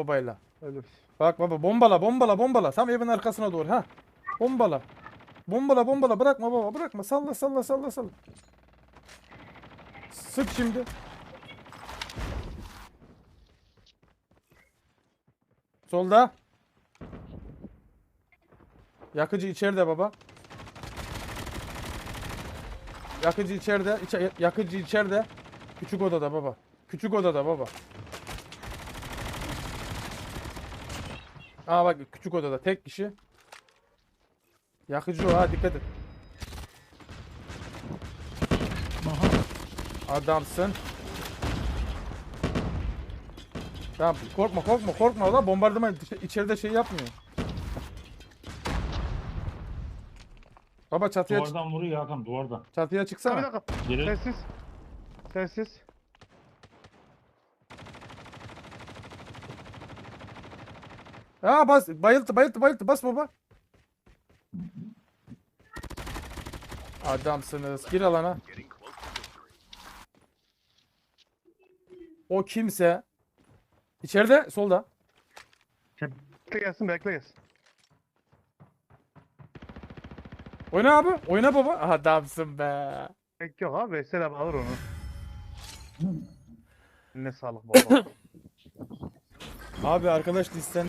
babayla. Ölür. Bak baba bombala bombala bombala. Tam evin arkasına doğru ha. Bombala. Bombala bombala bırakma baba bırakma. Salla salla salla salla. Sık şimdi. Solda. Yakıcı içeride baba. Yakıcı içeride. İçe- yakıcı içeride. Küçük odada baba. Küçük odada baba. Aa bak küçük odada tek kişi. Yakıcı o ha dikkat et. Adamsın. Tamam korkma korkma korkma lan bombardıman dış- içeride şey yapmıyor. Baba çatıya çık- Duvardan vuruyor Hakan duvardan. çatıya bir çıksana. dakika. Geri Sessiz. Sessiz. Ha bas bayıldı bayıldı bayıldı bas baba. Adamsınız. Gir alana. O kimse içeride solda. Bekle gelsin bekle gelsin. Oyna abi. Oyna baba. Adamsın be. Bekle yok abi. Veysel abi alır onu. Ne sağlık baba. Abi arkadaş listen